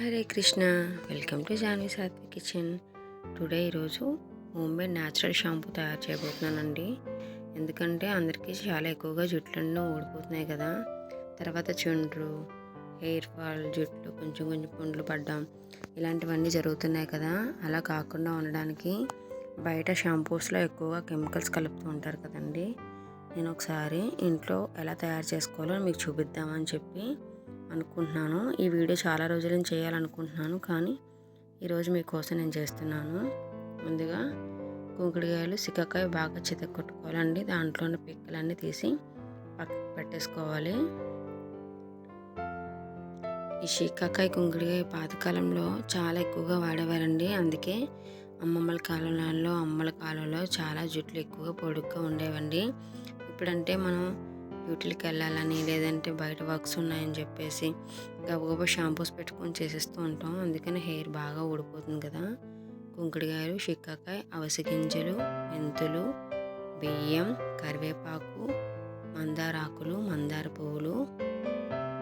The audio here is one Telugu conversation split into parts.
Hare Krishna. Welcome to Janvi Sathvi kitchen. Today ఈరోజు హోమ్ మేడ్ న్యాచురల్ షాంపూ తయారు చేయబోతున్నానండి. ఎందుకంటే అందరికీ చాలా ఎక్కువగా జుట్లన్నీ ఊడిపోతున్నాయి కదా. తర్వాత చుండ్రు హెయిర్ ఫాల్ జుట్లు కొంచెం కొంచెం పుండ్లు పడ్డం ఇలాంటివన్నీ జరుగుతున్నాయి కదా. అలా కాకుండా ఉండడానికి బయట షాంపూస్లో ఎక్కువగా కెమికల్స్ కలుపుతూ ఉంటారు కదండి. నేను ఒకసారి ఇంట్లో ఎలా తయారు చేసుకోవాలో మీకు చూపిద్దామని చెప్పి అనుకుంటున్నాను. ఈ వీడియో చాలా రోజుల నేను చేయాలనుకుంటున్నాను. కానీ ఈరోజు మీకోసం నేను చేస్తున్నాను. ముందుగా కుంకుడుకాయలు సిక్కకాయ బాగా చితకొట్టుకోవాలండి దాంట్లో ఉన్న పిక్కలన్నీ తీసి పక్కకు పెట్టేసుకోవాలి. ఈ సిక్కకాయ కుంకుడుకాయ పాతకాలంలో చాలా ఎక్కువగా వాడేవారండి. అందుకే అమ్మమ్మల కాలంలో అమ్మల కాలంలో చాలా జుట్లు ఎక్కువగా పొడుగ్గా ఉండేవండి. ఇప్పుడంటే మనం డ్యూటీలకు వెళ్ళాలని లేదంటే బయట వర్క్స్ ఉన్నాయని చెప్పేసి గబగబా షాంపూస్ పెట్టుకొని చేసేస్తూ ఉంటాం. అందుకని హెయిర్ బాగా ఊడిపోతుంది కదా. కుంకుడుకాయలు షిక్కాకాయ అవసి గింజలు మెంతులు బియ్యం కరివేపాకు మందార ఆకులు మందార పువ్వులు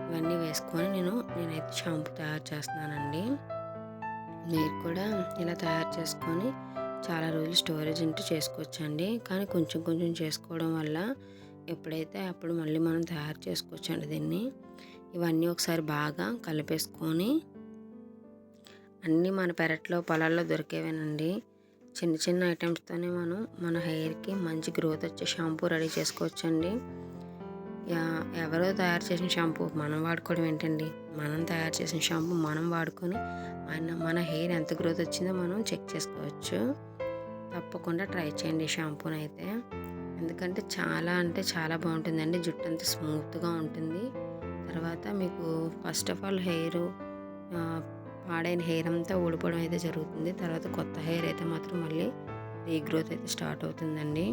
ఇవన్నీ వేసుకొని నేను నేనైతే షాంపూ తయారు చేస్తున్నానండి. మీరు కూడా ఇలా తయారు చేసుకొని చాలా రోజులు స్టోరేజ్ ఉంటే చేసుకోవచ్చండి. కానీ కొంచెం కొంచెం చేసుకోవడం వల్ల ఎప్పుడైతే అప్పుడు మళ్ళీ మనం తయారు చేసుకోవచ్చండి దీన్ని. ఇవన్నీ ఒకసారి బాగా కలిపేసుకొని అన్నీ మన పెరట్లో పొలాల్లో దొరికేవేనండి. చిన్న చిన్న ఐటమ్స్తోనే మనం మన హెయిర్కి మంచి గ్రోత్ వచ్చే షాంపూ రెడీ చేసుకోవచ్చండి. ఎవరో తయారు చేసిన షాంపూ మనం వాడుకోవడం ఏంటండి? మనం తయారు చేసిన షాంపూ మనం వాడుకొని మన మన హెయిర్ ఎంత గ్రోత్ వచ్చిందో మనం చెక్ చేసుకోవచ్చు. తప్పకుండా ట్రై చేయండి షాంపూని అయితే ఎందుకంటే చాలా అంటే చాలా బాగుంటుందండి. జుట్టు అంతా స్మూత్గా ఉంటుంది. తర్వాత మీకు ఫస్ట్ ఆఫ్ ఆల్ హెయిర్ పాడైన హెయిర్ అంతా ఊడిపోవడం అయితే జరుగుతుంది. తర్వాత కొత్త హెయిర్ అయితే మాత్రం మళ్ళీ రీగ్రోత్ అయితే స్టార్ట్ అవుతుందండి.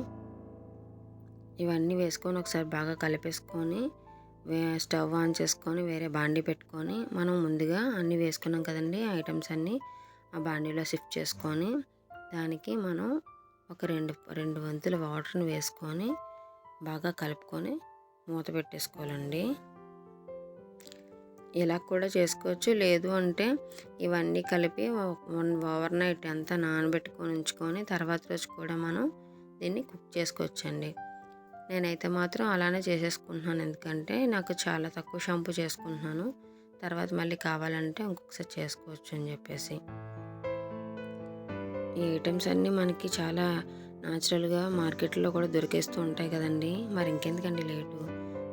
ఇవన్నీ వేసుకొని ఒకసారి బాగా కలిపేసుకొని స్టవ్ ఆన్ చేసుకొని వేరే బాండీ పెట్టుకొని మనం ముందుగా అన్నీ వేసుకున్నాం కదండి ఐటమ్స్ అన్నీ ఆ బాండీలో షిఫ్ట్ చేసుకొని దానికి మనం ఒక రెండు రెండు వంతుల వాటర్ని వేసుకొని బాగా కలుపుకొని మూత పెట్టేసుకోవాలండి. ఇలా కూడా చేసుకోవచ్చు. లేదు అంటే ఇవన్నీ కలిపి వన్ ఓవర్ నైట్ అంతా నానబెట్టుకొని ఉంచుకొని తర్వాత రోజు కూడా మనం దీన్ని కుక్ చేసుకోవచ్చండి. నేనైతే మాత్రం అలానే చేసేసుకుంటున్నాను. ఎందుకంటే నాకు చాలా తక్కువ షాంపూ చేసుకుంటున్నాను. తర్వాత మళ్ళీ కావాలంటే ఇంకొకసారి చేసుకోవచ్చు అని చెప్పేసి. ఈ ఐటమ్స్ అన్నీ మనకి చాలా న్యాచురల్గా మార్కెట్లో కూడా దొరికేస్తూ ఉంటాయి కదండి. మరి ఇంకెందుకండి లేటు?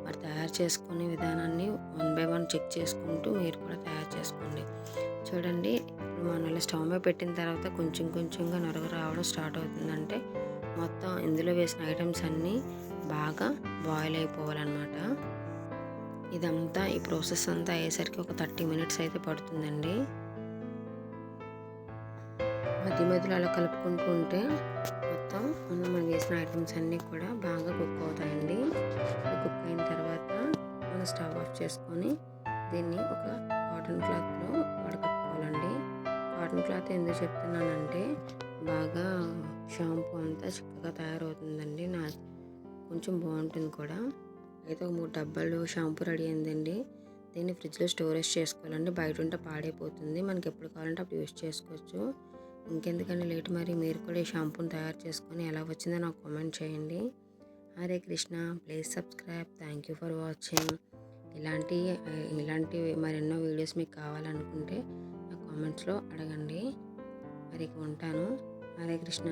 మరి తయారు చేసుకునే విధానాన్ని వన్ బై వన్ చెక్ చేసుకుంటూ మీరు కూడా తయారు చేసుకోండి. చూడండి ఇప్పుడు మనం ఇలా స్టవ్ మీద పెట్టిన తర్వాత కొంచెం కొంచెంగా నరుగు రావడం స్టార్ట్ అవుతుందంటే మొత్తం ఇందులో వేసిన ఐటమ్స్ అన్నీ బాగా బాయిల్ అయిపోవాలన్నమాట. ఇదంతా ఈ ప్రాసెస్ అంతా అయ్యేసరికి ఒక థర్టీ మినిట్స్ అయితే పడుతుందండి. మధ్య మధ్యలో అలా కలుపుకుంటూ ఉంటే మొత్తం మనం మనం వేసిన ఐటమ్స్ అన్నీ కూడా బాగా కుక్ అవుతాయండి. కుక్ అయిన తర్వాత మనం స్టవ్ ఆఫ్ చేసుకొని దీన్ని ఒక కాటన్ క్లాత్లో వడకట్టుకోవాలండి. కాటన్ క్లాత్ ఎందుకు చెప్తున్నానంటే బాగా షాంపూ అంతా చిక్కగా తయారవుతుందండి. నా కొంచెం బాగుంటుంది కూడా. అయితే ఒక మూడు డబ్బాలు షాంపూ రెడీ అయిందండి. దీన్ని ఫ్రిడ్జ్లో స్టోరేజ్ చేసుకోవాలండి. బయట ఉంటే పాడైపోతుంది. మనకి ఎప్పుడు కావాలంటే అప్పుడు యూస్ చేసుకోవచ్చు. ఇంకెందుకని లేట్ మరి మీరు కూడా ఈ షాంపూని తయారు చేసుకొని ఎలా వచ్చిందో నాకు కామెంట్ చేయండి. Hare Krishna please subscribe thank you for watching ఇలాంటి ఇలాంటి మరెన్నో వీడియోస్ మీకు కావాలనుకుంటే నా కామెంట్స్లో అడగండి. మరి ఉంటాను. హరే కృష్ణ.